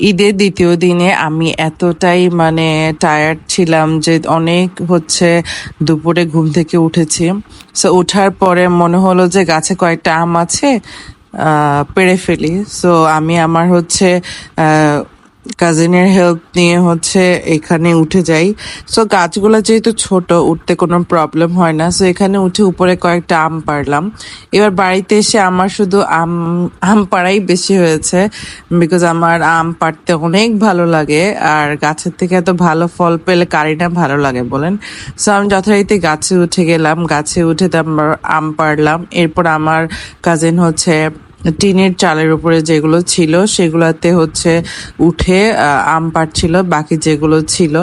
ঈদের দ্বিতীয় দিনে আমি এতটাই মানে টায়ার্ড ছিলাম যে অনেক হচ্ছে দুপুরে ঘুম থেকে উঠেছি। সো ওঠার পরে মনে হলো যে গাছে কয়েকটা আম আছে পেরে ফেলি। সো আমি আমার হচ্ছে কাজিনের হেল্প নিয়ে হচ্ছে এখানে উঠে যাই। সো গাছগুলো যেহেতু ছোট, উঠতে কোনো প্রবলেম হয় না। সো এখানে উঠে উপরে কয়েকটা আম পারলাম এবার বাড়িতে এসে আমার শুধু আম আম পাড়াই বেশি হয়েছে। বিকজ আমার আম পাড়তে অনেক ভালো লাগে। আর গাছের থেকে এত ভালো ফল পেলে কারি না ভালো লাগে বলেন। সো আমি যথারীতি গাছে উঠে গেলাম। গাছে উঠে তারপর আম পাড়লাম। এরপর আমার কাজিন হচ্ছে টিনের চালের উপরে যেগুলো ছিল, সেগুলাতে হচ্ছে উঠে আম পাড়ছিল, বাকি যেগুলো ছিল।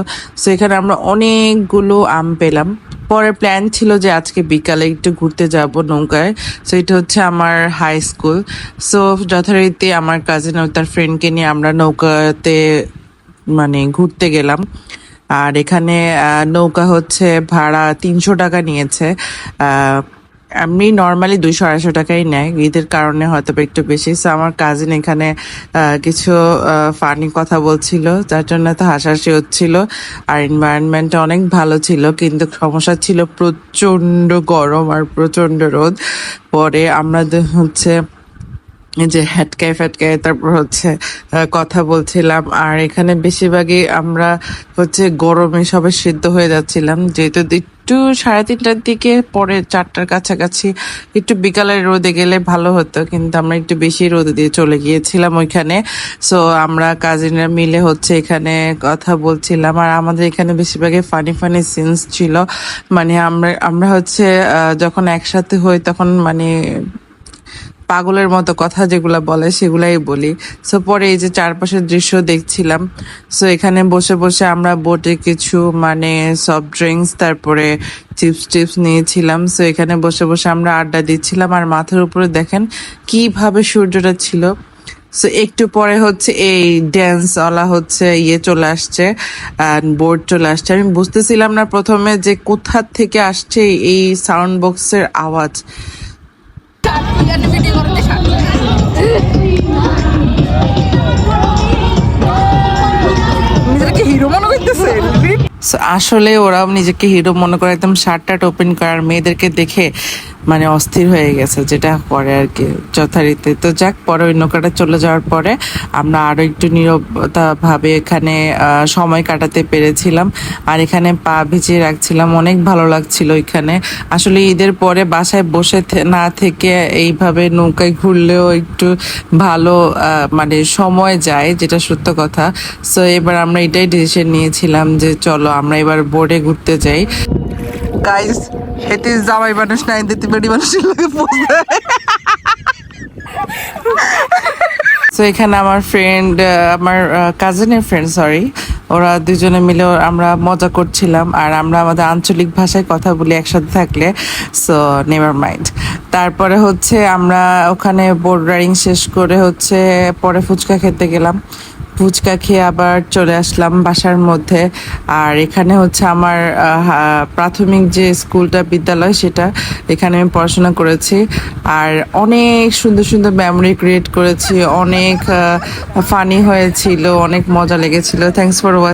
সো এখানে আমরা অনেকগুলো আম পেলাম। পরে প্ল্যান ছিল যে আজকে বিকালে একটু ঘুরতে যাব নৌকায়। সো এটা হচ্ছে আমার হাই স্কুল সো যথারীতি আমার কাজিন ও তার ফ্রেন্ডকে নিয়ে আমরা নৌকাতে মানে ঘুরতে গেলাম। আর এখানে নৌকা হচ্ছে ভাড়া তিনশো টাকা নিয়েছে। এমনি নর্মালি দুইশো আড়াইশো টাকাই নেয় ঈদের কারণে হয়তো একটু বেশি। আমার কাজিন এখানে কিছু ফানি কথা বলছিল। যার জন্য তো হাসাহাসি হচ্ছিল। আর এনভায়রনমেন্টটা অনেক ভালো ছিল। কিন্তু সমস্যা ছিল প্রচণ্ড গরম আর প্রচণ্ড রোদ। পরে আমরা হচ্ছে যে হ্যাটকায় ফ্যাটকায় তারপর হচ্ছে কথা বলছিলাম। আর এখানে বেশিরভাগই আমরা হচ্ছে গরমে সবাই সিদ্ধ হয়ে যাচ্ছিলাম। যেহেতু একটু সাড়ে তিনটার দিকে, পরে চারটার কাছাকাছি। একটু বিকালের রোদে গেলে ভালো হতো, কিন্তু আমরা একটু বেশি রোদে দিয়ে চলে গিয়েছিলাম ওইখানে। সো আমরা কাজিনরা মিলে হচ্ছে এখানে কথা বলছিলাম। আর আমাদের এখানে বেশিরভাগই ফানি ফানি সিনস ছিল। মানে আমরা আমরা হচ্ছে যখন একসাথে হই, তখন মানে পাগলের মতো কথা যেগুলা বলে, সেগুলাই বলি। সো পরে এই যে চারপাশের দৃশ্য দেখছিলাম। সো এখানে বসে বসে আমরা বোটে কিছু মানে সফট ড্রিঙ্কস তারপরে চিপস টিপস নিয়েছিলাম। সো এখানে বসে বসে আমরা আড্ডা দিচ্ছিলাম। আর মাথার উপরে দেখেন কীভাবে সূর্যটা ছিল। সো একটু পরে হচ্ছে এই ড্যান্স ওলা হচ্ছে ইয়ে চলে আসছে বোর্ড চলে আসছে। আমি বুঝতেছিলাম না প্রথমে যে কোথা থেকে আসছে এই সাউন্ড বক্সের আওয়াজ। Yan ang video ko rin আসলে ওরাও নিজেকে হিরো মনে করে একদম শার্ট টার্ট ওপেন করার মেয়েদেরকে দেখে মানে অস্থির হয়ে গেছে, যেটা করে আর কি যথারীতি। তো যাক, পরে ওই নৌকাটা চলে যাওয়ার পরে আমরা আরও একটু নীরবতা ভাবে এখানে সময় কাটাতে পেরেছিলাম। আর এখানে পা ভিজিয়ে রাখছিলাম, অনেক ভালো লাগছিল এখানে আসলে ঈদের পরে বাসায় বসে না থেকে এইভাবে নৌকায় ঘুরলেও একটু ভালো মানে সময় যায়, যেটা সত্য কথা। সো এবার আমরা এটাই ডিসিশন নিয়েছিলাম যে চলো আমরা এবার বোর্ডে ঘুরতে যাই। গাইস হেতে জামাই মানুষ নাই দিতে বেড়ি মানুষের লোকে তো এখানে আমার ফ্রেন্ড আমার কাজিনের ফ্রেন্ড সরি ওরা দুজনে মিলে আমরা মজা করছিলাম আর আমরা আমাদের আঞ্চলিক ভাষায় কথা বলি একসাথে থাকলে। সো নেভার মাইন্ড তারপরে হচ্ছে আমরা ওখানে বোর্ড রাইডিং শেষ করে হচ্ছে পরে ফুচকা খেতে গেলাম। ফুচকা খেয়ে আবার চলে আসলাম বাসার মধ্যে। আর এখানে হচ্ছে আমার প্রাথমিক যে স্কুলটা বিদ্যালয় সেটা এখানে আমি পড়াশোনা করেছি। আর অনেক সুন্দর সুন্দর মেমোরি ক্রিয়েট করেছি, অনেক ফানি হয়েছিল, অনেক মজা লেগেছিল। Thanks for